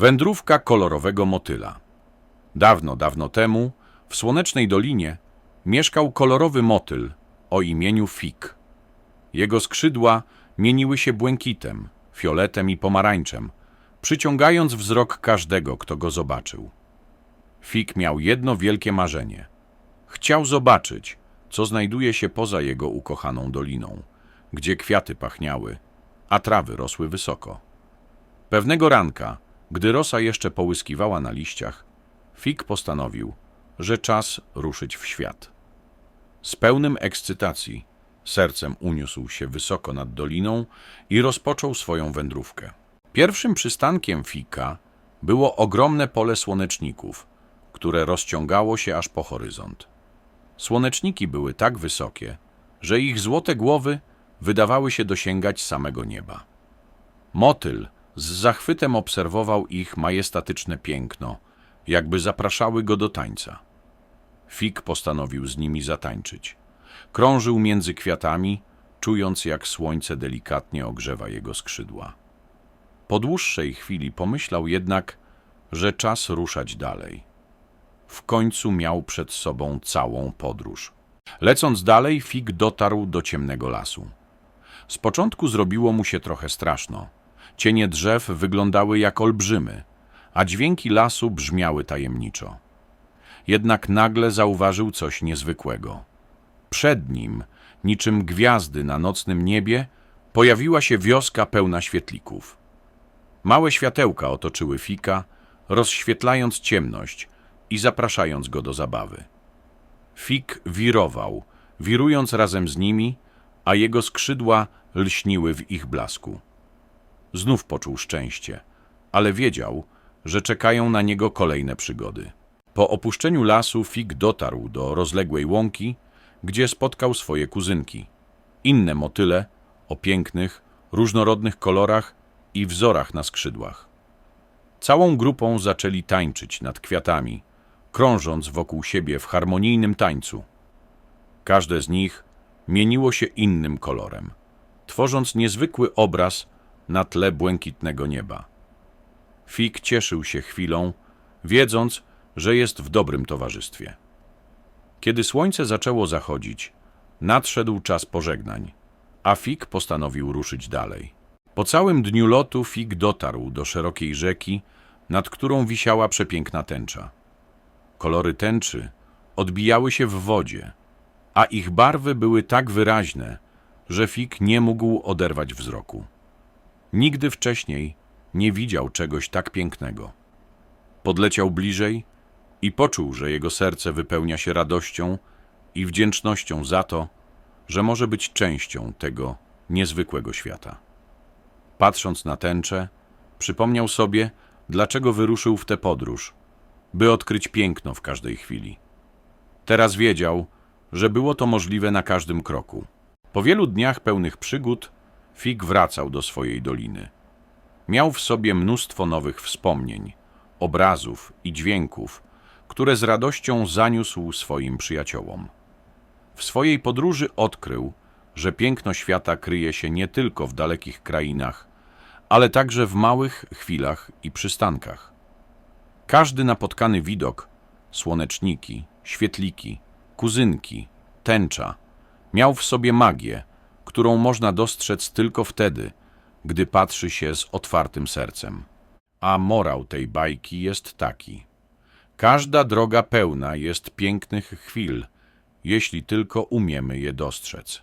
Wędrówka kolorowego motyla. Dawno, dawno temu w Słonecznej Dolinie mieszkał kolorowy motyl o imieniu Fik. Jego skrzydła mieniły się błękitem, fioletem i pomarańczem, przyciągając wzrok każdego, kto go zobaczył. Fik miał jedno wielkie marzenie. Chciał zobaczyć, co znajduje się poza jego ukochaną doliną, gdzie kwiaty pachniały, a trawy rosły wysoko. Pewnego ranka, gdy rosa jeszcze połyskiwała na liściach, Fik postanowił, że czas ruszyć w świat. Z pełnym ekscytacji sercem uniósł się wysoko nad doliną i rozpoczął swoją wędrówkę. Pierwszym przystankiem Fika było ogromne pole słoneczników, które rozciągało się aż po horyzont. Słoneczniki były tak wysokie, że ich złote głowy wydawały się dosięgać samego nieba. Motyl z zachwytem obserwował ich majestatyczne piękno, jakby zapraszały go do tańca. Fik postanowił z nimi zatańczyć. Krążył między kwiatami, czując jak słońce delikatnie ogrzewa jego skrzydła. Po dłuższej chwili pomyślał jednak, że czas ruszać dalej. W końcu miał przed sobą całą podróż. Lecąc dalej, Fig dotarł do ciemnego lasu. Z początku zrobiło mu się trochę straszno. Cienie drzew wyglądały jak olbrzymy, a dźwięki lasu brzmiały tajemniczo. Jednak nagle zauważył coś niezwykłego. Przed nim, niczym gwiazdy na nocnym niebie, pojawiła się wioska pełna świetlików. Małe światełka otoczyły Fika, rozświetlając ciemność i zapraszając go do zabawy. Fik wirował, wirując razem z nimi, a jego skrzydła lśniły w ich blasku. Znów poczuł szczęście, ale wiedział, że czekają na niego kolejne przygody. Po opuszczeniu lasu Fig dotarł do rozległej łąki, gdzie spotkał swoje kuzynki. Inne motyle o pięknych, różnorodnych kolorach i wzorach na skrzydłach. Całą grupą zaczęli tańczyć nad kwiatami, krążąc wokół siebie w harmonijnym tańcu. Każde z nich mieniło się innym kolorem, tworząc niezwykły obraz na tle błękitnego nieba. Fig cieszył się chwilą, wiedząc, że jest w dobrym towarzystwie. Kiedy słońce zaczęło zachodzić, nadszedł czas pożegnań, a Fig postanowił ruszyć dalej. Po całym dniu lotu Fig dotarł do szerokiej rzeki, nad którą wisiała przepiękna tęcza. Kolory tęczy odbijały się w wodzie, a ich barwy były tak wyraźne, że Fig nie mógł oderwać wzroku. Nigdy wcześniej nie widział czegoś tak pięknego. Podleciał bliżej i poczuł, że jego serce wypełnia się radością i wdzięcznością za to, że może być częścią tego niezwykłego świata. Patrząc na tęczę, przypomniał sobie, dlaczego wyruszył w tę podróż, by odkryć piękno w każdej chwili. Teraz wiedział, że było to możliwe na każdym kroku. Po wielu dniach pełnych przygód, Fig wracał do swojej doliny. Miał w sobie mnóstwo nowych wspomnień, obrazów i dźwięków, które z radością zaniósł swoim przyjaciołom. W swojej podróży odkrył, że piękno świata kryje się nie tylko w dalekich krainach, ale także w małych chwilach i przystankach. Każdy napotkany widok, słoneczniki, świetliki, kuzynki, tęcza, miał w sobie magię, którą można dostrzec tylko wtedy, gdy patrzy się z otwartym sercem. A morał tej bajki jest taki. Każda droga pełna jest pięknych chwil, jeśli tylko umiemy je dostrzec.